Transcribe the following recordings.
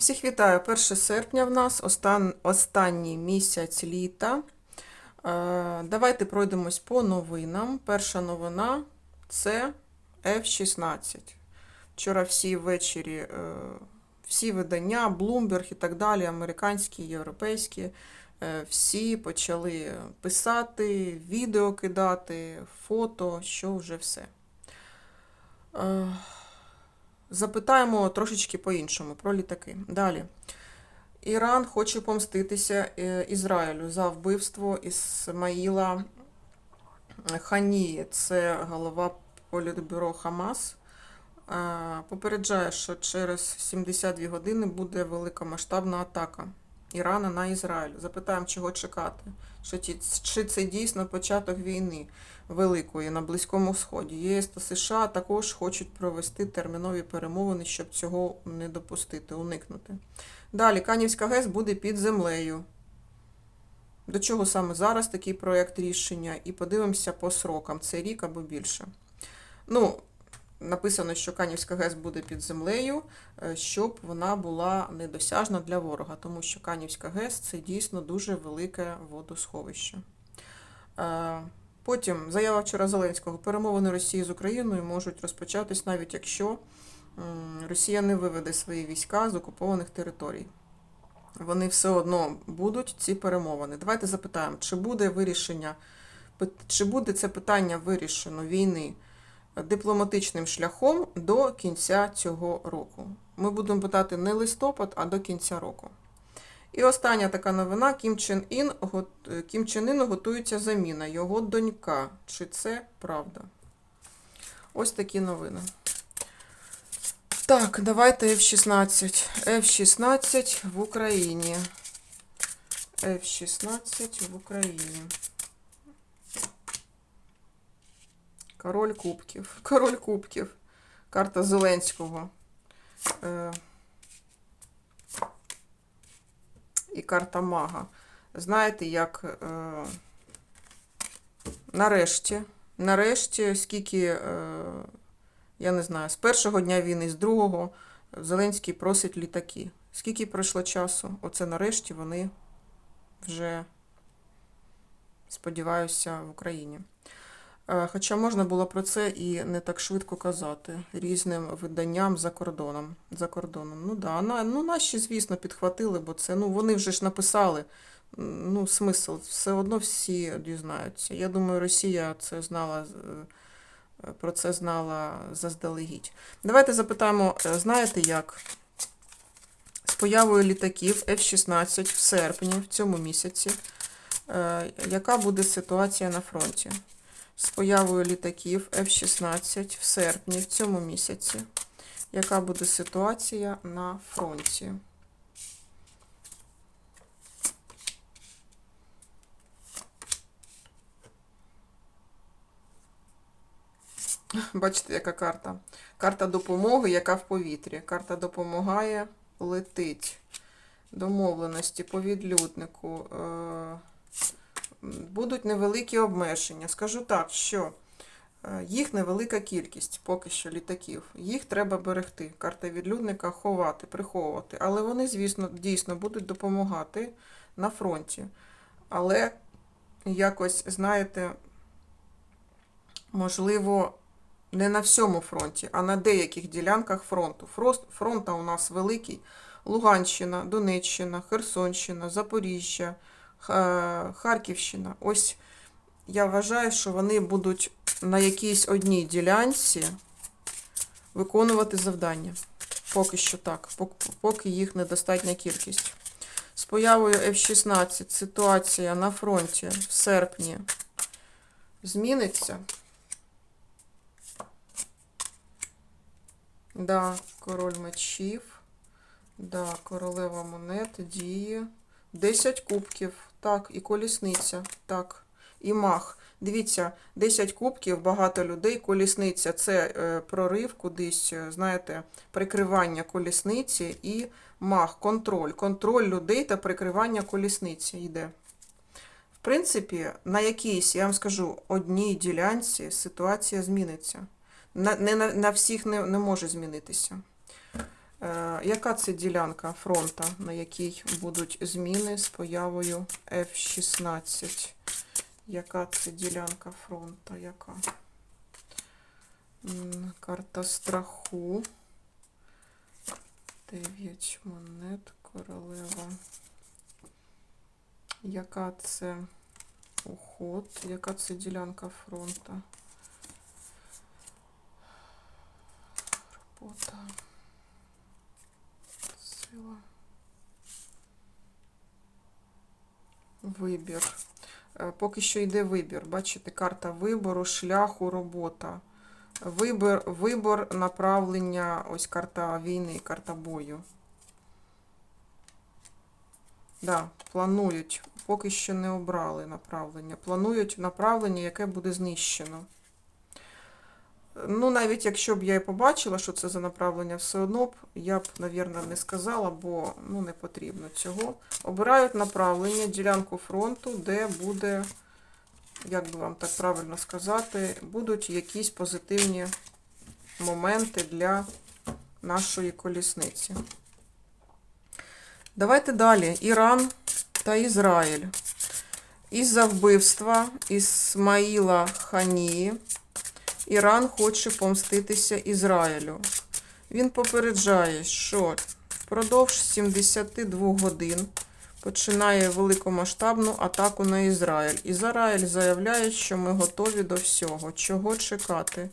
Всіх вітаю! 1 серпня в нас остан... останній місяць літа. Е, Давайте пройдемось по новинам. Перша новина це F-16. Вчора всі ввечері, е, всі видання, Bloomberg і так далі, американські, європейські, е, всі почали писати, відео кидати, фото, що вже все. Запитаємо трошечки по-іншому про літаки. Далі. Іран хоче помститися е, Ізраїлю за вбивство Ісмаїла Ханії, це голова політбюро Хамас. Е, Попереджає, що через 72 години буде великомасштабна атака Ірана на Ізраїль. Запитаємо, чого чекати. Чи це дійсно початок війни великої на Близькому Сході? ЄС та США також хочуть провести термінові перемовини, щоб цього не допустити, уникнути. Далі, Канівська ГЕС буде під землею. До чого саме зараз такий проєкт рішення? І подивимося по срокам. Це рік або більше. Ну, написано, що Канівська ГЕС буде під землею, е, щоб вона була недосяжна для ворога, тому що Канівська ГЕС це дійсно дуже велике водосховище. Е, Потім заява вчора Зеленського. Перемовини Росії з Україною можуть розпочатись навіть якщо Росія не виведе свої війська з окупованих територій. Вони все одно будуть ці перемовини. Давайте запитаємо, чи буде вирішення, чи буде це питання вирішено війни дипломатичним шляхом до кінця цього року. Ми будемо питати не листопад, а до кінця року. І остання така новина: Кім Чен Ін Кім Чен Іну готується заміна, його донька. Чи це правда? Ось такі новини. Так, давайте F-16. F-16 в Україні. F-16 в Україні. Король кубків. Король кубків. Карта Зеленського. Е, і карта Мага. Знаєте, як е, нарешті, нарешті, скільки, е, я не знаю, з першого дня війни, з другого, Зеленський просить літаки. Скільки пройшло часу? Оце нарешті вони вже, сподіваюся, в Україні. Е, Хоча можна було про це і не так швидко казати різним виданням за кордоном. За кордоном. Ну да, на, ну наші, звісно, підхватили, бо це ну вони вже ж написали. Ну, смисл, все одно всі дізнаються. Я думаю, Росія це знала е, про це знала заздалегідь. Давайте запитаємо, е, знаєте як? З появою літаків F-16 в серпні, в цьому місяці, яка буде ситуація на фронті? З появою літаків F-16 в серпні в цьому місяці. Яка буде ситуація на фронті? Бачите, яка карта? Карта допомоги, яка в повітрі. Карта допомагає, летить. Домовленості по відлюднику. Е, будуть невеликі обмеження. Скажу так, що е, їх невелика кількість поки що літаків. Їх треба берегти. Карта відлюдника ховати, приховувати. Але вони, звісно, дійсно будуть допомагати на фронті. Але якось, знаєте, можливо, не на всьому фронті, а на деяких ділянках фронту. Фронта у нас великий. Луганщина, Донеччина, Херсонщина, Запоріжжя, Харківщина. Ось я вважаю, що вони будуть на якійсь одній ділянці виконувати завдання. Поки що так, поки їх недостатня кількість. З появою F-16 ситуація на фронті в серпні зміниться. Да, король мечів. Да, королева монет, діє. 10 кубків. Так, і колісниця. Так, і мах. Дивіться, 10 кубків, багато людей, колісниця це е, прорив кудись, е, знаєте, прикривання колісниці і мах, контроль. Контроль людей та прикривання колісниці йде. В принципі, на якійсь, я вам скажу, одній ділянці ситуація зміниться. На, не на, на всіх не, не може змінитися. Е, Яка це ділянка фронта, на якій будуть зміни з появою F-16? Яка це ділянка фронту? Яка? Карта страху. Дев'ять монет, королева. Яка це уход? Яка це ділянка фронту? Робота. Сила. Вибір. Е, Поки що йде вибір. Бачите, карта вибору, шляху, робота. Вибір, вибор направлення, ось карта війни, карта бою. Да, планують. Поки що не обрали направлення. Планують направлення, яке буде знищено. Ну, навіть якщо б я і побачила, що це за направлення, все одно б я б, навірно, не сказала, бо ну, не потрібно цього. Обирають направлення, ділянку фронту, де буде, як би вам так правильно сказати, будуть якісь позитивні моменти для нашої колісниці. Давайте далі. Іран та Ізраїль. Із-за вбивства Ісмаїла Ханії Іран хоче помститися Ізраїлю. Він попереджає, що впродовж 72 годин починає великомасштабну атаку на Ізраїль. Ізраїль заявляє, що ми готові до всього. Чого чекати?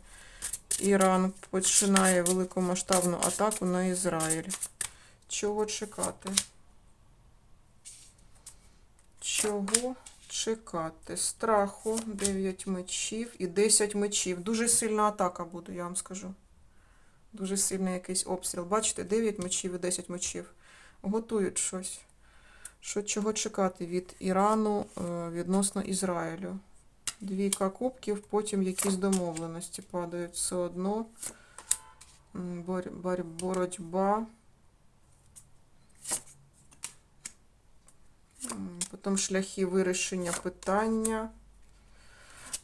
Іран починає великомасштабну атаку на Ізраїль. Чого чекати? Чого чекати? Страху, 9 мечів і 10 мечів. Дуже сильна атака буде, я вам скажу. Дуже сильний якийсь обстріл. Бачите, 9 мечів і 10 мечів. Готують щось. Що чого чекати від Ірану е, відносно Ізраїлю? Двійка кубків, потім якісь домовленості падають все одно. Бор- бор- Боротьба. Потім шляхи вирішення питання.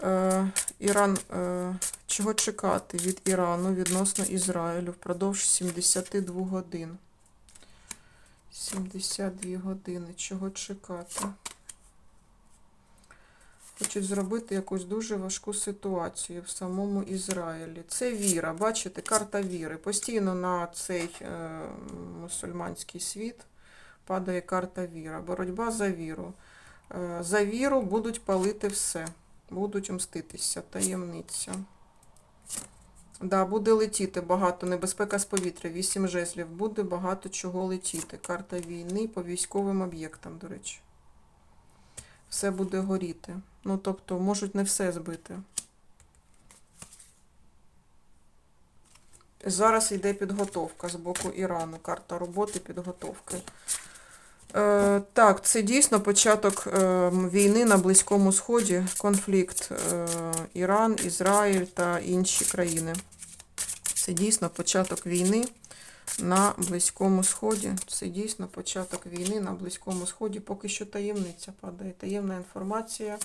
Е, Іран, е, чого чекати від Ірану відносно Ізраїлю впродовж 72 годин? 72 години. Чого чекати? Хочуть зробити якусь дуже важку ситуацію в самому Ізраїлі. Це віра. Бачите, карта віри. Постійно на цей е, мусульманський світ падає карта віра. Боротьба за віру. Е, За віру будуть палити все. Будуть мститися. Таємниця. Да, буде летіти багато. Небезпека з повітря. Вісім жезлів. Буде багато чого летіти. Карта війни по військовим об'єктам, до речі. Все буде горіти. Ну, тобто, можуть не все збити. Зараз йде підготовка з боку Ірану. Карта роботи, підготовки. Е, так, це дійсно початок е, війни на Близькому Сході, конфлікт е, Іран, Ізраїль та інші країни. Це дійсно початок війни на Близькому Сході. Це дійсно початок війни на Близькому Сході. Поки що таємниця падає. Таємна інформація.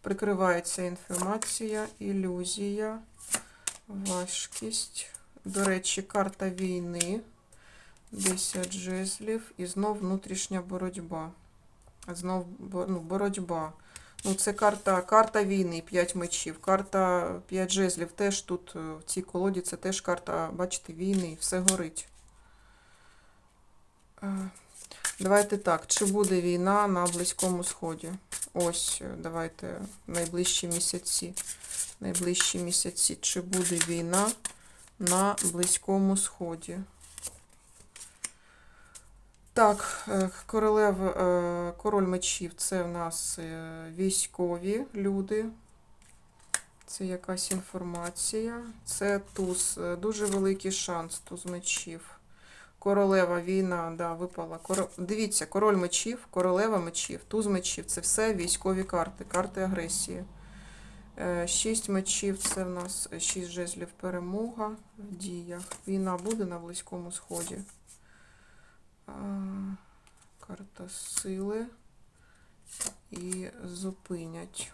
Прикривається інформація, ілюзія, важкість. До речі, карта війни. 10 жезлів і знов внутрішня боротьба. Знов ну, боротьба. Ну, це карта, карта війни, 5 мечів. Карта 5 жезлів теж тут, е, в цій колоді, це теж карта, бачите, війни, все горить. Е, Давайте так, чи буде війна на Близькому Сході? Ось, е, давайте найближчі місяці. Найближчі місяці. Чи буде війна на Близькому Сході? Так, е, королев, е, король мечів це в нас е, військові люди. Це якась інформація. Це туз. Дуже великий шанс, туз мечів. Королева війна, да, випала. Коро... Дивіться, король мечів, королева мечів, туз мечів це все військові карти, карти агресії. Шість мечів це в нас шість жезлів перемога в діях. Війна буде на Близькому Сході. Карта сили і зупинять.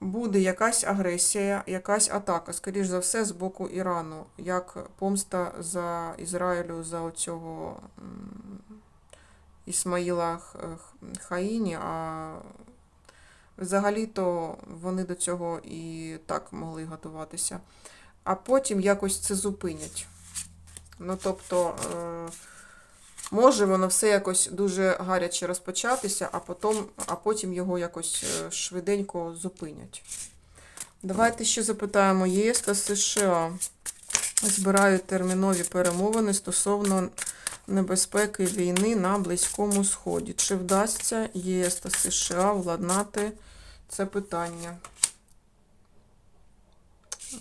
буде якась агресія, якась атака, скоріш за все, з боку Ірану, як помста за Ізраїлю за оцього Ісмаїла Хаїні, а взагалі-то вони до цього і так могли готуватися. А потім якось це зупинять. Ну, тобто, е, може воно все якось дуже гаряче розпочатися, а потім, а потім його якось е, швиденько зупинять. Давайте ще запитаємо, ЄС та США збирають термінові перемовини стосовно небезпеки війни на Близькому Сході. Чи вдасться ЄС та США владнати це питання?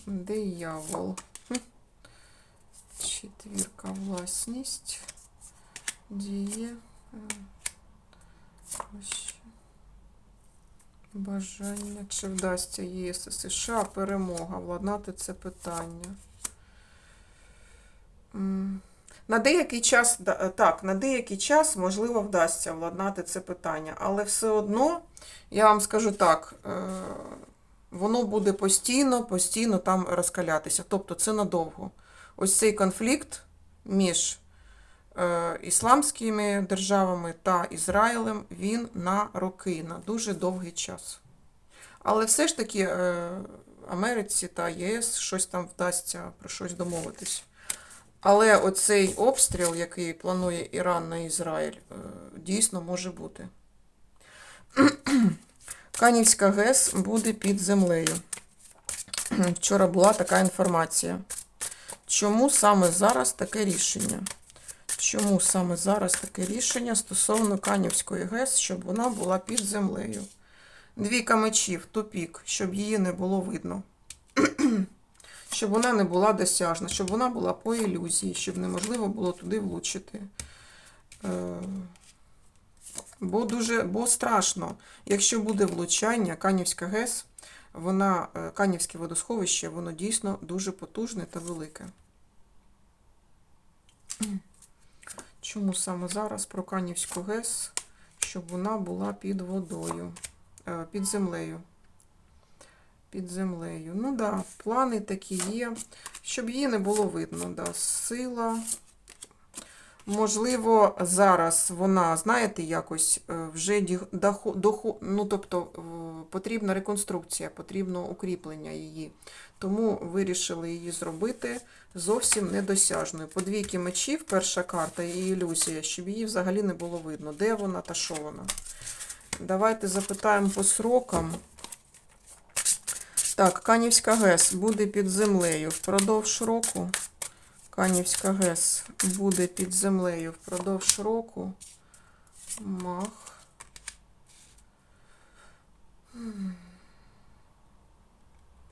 Диявол. Четвірка власність. Діє. е, ось. Бажання. Чи вдасться ЄС і США перемога владнати це питання? На деякий час, е, так, на деякий час, можливо, вдасться владнати це питання, але все одно, я вам скажу так, е, воно буде постійно, постійно там розкалятися. Тобто це надовго. Ось цей конфлікт між ісламськими державами та Ізраїлем, він на роки, на дуже довгий час. Але все ж таки е, Америці та ЄС щось там вдасться про щось домовитись. Але оцей обстріл, який планує Іран на Ізраїль, е, дійсно може бути. Канівська ГЕС буде під землею. Вчора була така інформація. Чому саме зараз таке рішення? Чому саме зараз таке рішення стосовно Канівської ГЕС, щоб вона була під землею? Двійка мечів, тупік, щоб її не було видно. щоб вона не була досяжна, щоб вона була по ілюзії, щоб неможливо було туди влучити. Е, Бо дуже бо страшно. Якщо буде влучання, Канівська ГЕС, вона, е, Канівське водосховище, воно дійсно дуже потужне та велике. Чому саме зараз про Канівську ГЕС, щоб вона була під водою, е, під землею? Під землею. Ну так, да, плани такі є, щоб її не було видно. Да. Сила. Можливо, зараз вона, знаєте, якось е, вже доху- ну, тобто потрібна реконструкція, потрібно укріплення її. Тому вирішили її зробити зовсім недосяжною. По двійки мечів, перша карта і ілюзія, щоб її взагалі не було видно, де вона та що вона. Давайте запитаємо по срокам. Так, Канівська ГЕС буде під землею впродовж року. Канівська ГЕС буде під землею впродовж року. Мах.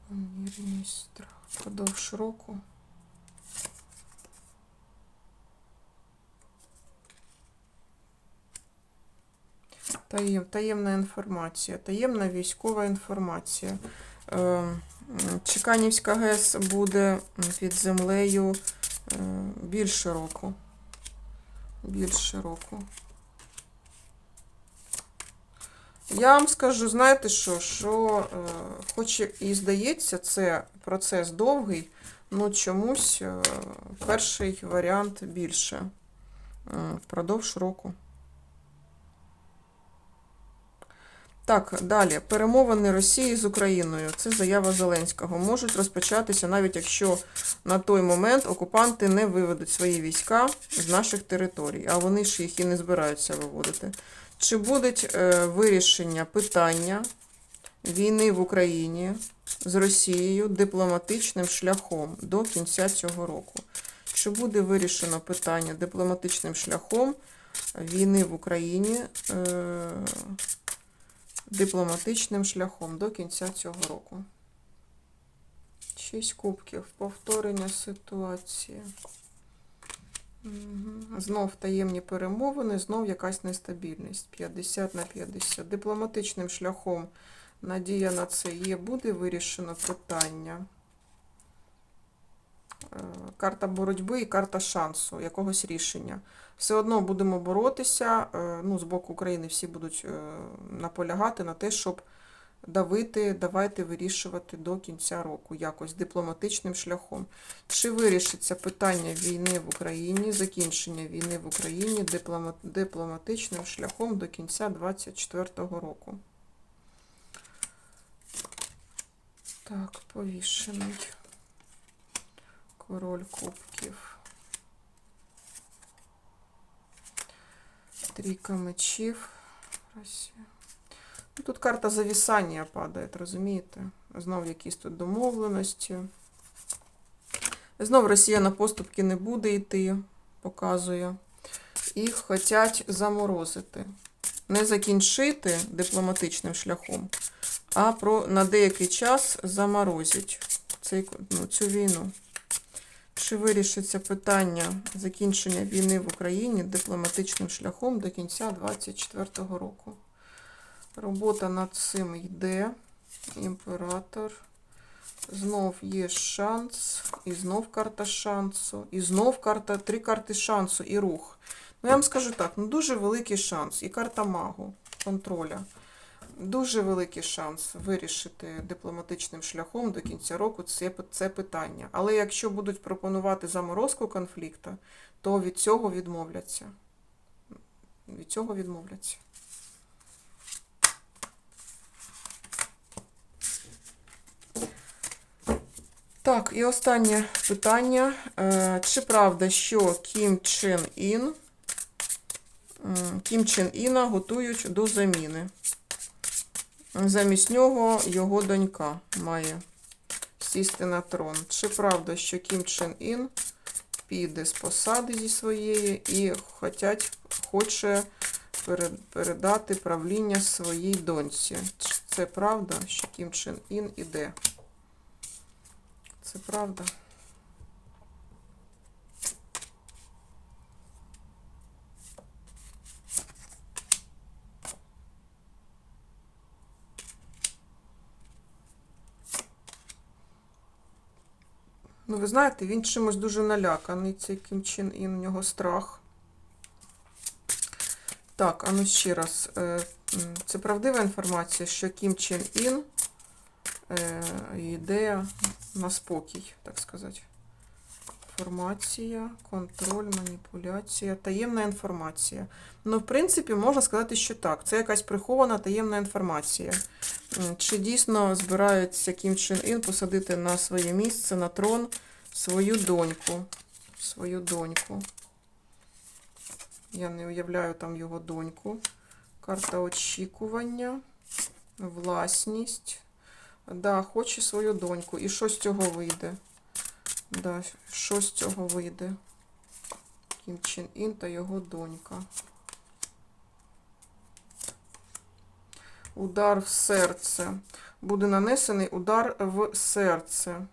Помірність страх. Впродовж року. Таєм, таємна інформація, таємна військова інформація. Е, Чеканівська ГЕС буде під землею е, більше року. Більше. Я вам скажу, знаєте що, що е, хоч і здається, це процес довгий, ну чомусь е, перший варіант більше впродовж року. Так, далі. Перемовини Росії з Україною. Це заява Зеленського. Можуть розпочатися, навіть якщо на той момент окупанти не виведуть свої війська з наших територій, а вони ж їх і не збираються виводити. Чи буде вирішення питання війни в Україні з Росією дипломатичним шляхом до кінця цього року? Чи буде вирішено питання дипломатичним шляхом війни в Україні? Е, дипломатичним шляхом до кінця цього року. Шість кубків. Повторення ситуації. Знов таємні перемовини, знов якась нестабільність. 50 на 50. Дипломатичним шляхом надія на це є. Буде вирішено питання. Е, Карта боротьби і карта шансу, якогось рішення. Все одно будемо боротися. е, Ну, з боку України всі будуть е, наполягати на те, щоб давити, давайте вирішувати до кінця року якось дипломатичним шляхом. Чи вирішиться питання війни в Україні, закінчення війни в Україні дипломатичним шляхом до кінця 2024 року? Так, повішений. Король кубків. Трійка мечів. Росія. Ну, Тут карта завісання падає, розумієте? Знов якісь тут домовленості. Знов Росія на поступки не буде йти, показує. І хочуть заморозити. Не закінчити дипломатичним шляхом, а про, на деякий час заморозять цей, ну, цю війну. Чи вирішиться питання закінчення війни в Україні дипломатичним шляхом до кінця 2024 року? Робота над цим йде. Імператор. Знов є шанс, і знов карта шансу, і знов карта, три карти шансу і рух. Ну, я вам скажу так, ну дуже великий шанс. І карта магу, контроля. Дуже великий шанс вирішити дипломатичним шляхом до кінця року це, це питання. Але якщо будуть пропонувати заморозку конфлікту, то від цього відмовляться. Від цього відмовляться. Так, і останнє питання. Е, Чи правда, що Кім Чен Ін Кім Чен Іна готують до заміни? Замість нього його донька має сісти на трон. Чи правда, що Кім Чен Ін піде з посади зі своєї і хотять, хоче передати правління своїй доньці? Це правда, що Кім Чен Ін іде? Це правда. Ну, ви знаєте, він чимось дуже наляканий, цей Кім Чен Ін, у нього страх. Так, а ну ще раз. Е, Це правдива інформація, що Кім Чен Ін е, йде на спокій, так сказати. Інформація, контроль, маніпуляція, таємна інформація. Ну, в принципі, можна сказати, що так. Це якась прихована таємна інформація. М, Чи дійсно збираються Кім Чен Ін посадити на своє місце, на трон, свою доньку? Свою доньку. Я не уявляю там його доньку. Карта очікування, власність. Да, хоче свою доньку. І що з цього вийде? Да, що з цього вийде? Кім Чен Ін та його донька. Удар в серце. Буде нанесений удар в серце.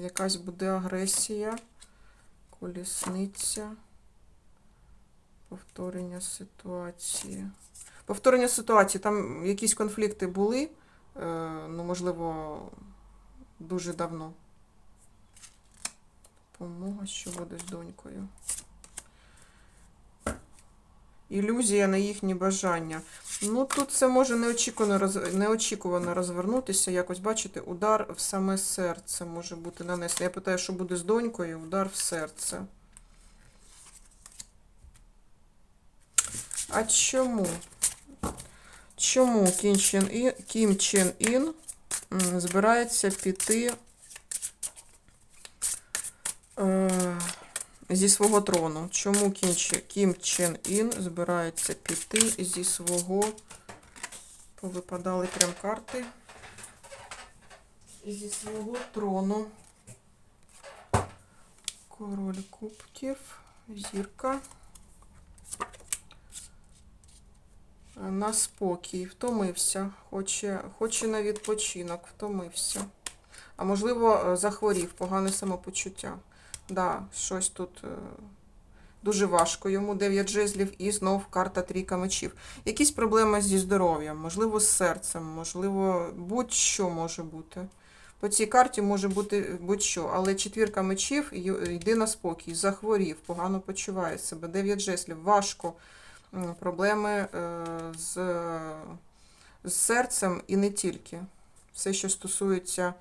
Якась буде агресія, колісниця, повторення ситуації. Повторення ситуації. Там якісь конфлікти були, е, ну, можливо, дуже давно. Помога, що буде з донькою. Ілюзія на їхні бажання. Ну, тут це може неочікувано, роз... неочікувано розвернутися. Якось, бачите, удар в саме серце може бути нанесений. Я питаю, що буде з донькою, удар в серце. А чому? Чому Кім Чен Ін, збирається піти е, зі свого трону? Чому Кім, Чен- Ін збирається піти зі свого. Повипадали прям карти. Зі свого трону. Король кубків, зірка. На спокій, втомився, хоче, хоче на відпочинок, втомився. А можливо, е, захворів, погане самопочуття. Да, щось тут е, дуже важко йому, 9 жезлів, і знов карта трійка мечів. Якісь проблеми зі здоров'ям, можливо, з серцем, можливо, будь-що може бути. По цій карті може бути будь-що, але четвірка мечів й- йде на спокій, захворів, погано почуває себе, 9 жезлів, важко. проблеми е, з, з серцем і не тільки. Все, що стосується.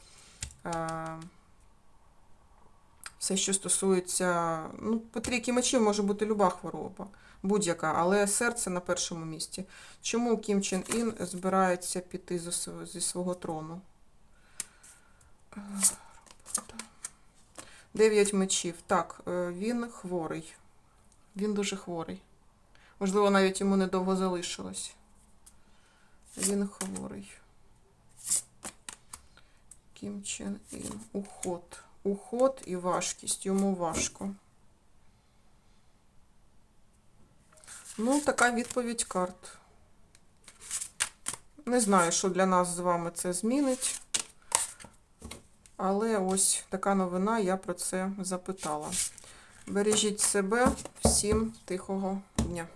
Все, що стосується, ну, по трійки мечів може бути люба хвороба, будь-яка, але серце на першому місці. Чому Кім Чен Ін збирається піти зі зі свого трону? Е. Дев'ять мечів. Так, е, він хворий. Він дуже хворий. Можливо, навіть йому недовго залишилось. Він хворий. Кім Чен Ін. Уход. Уход і важкість. Йому важко. Ну, така відповідь карт. Не знаю, що для нас з вами це змінить. Але ось така новина, я про це запитала. Бережіть себе, всім тихого дня.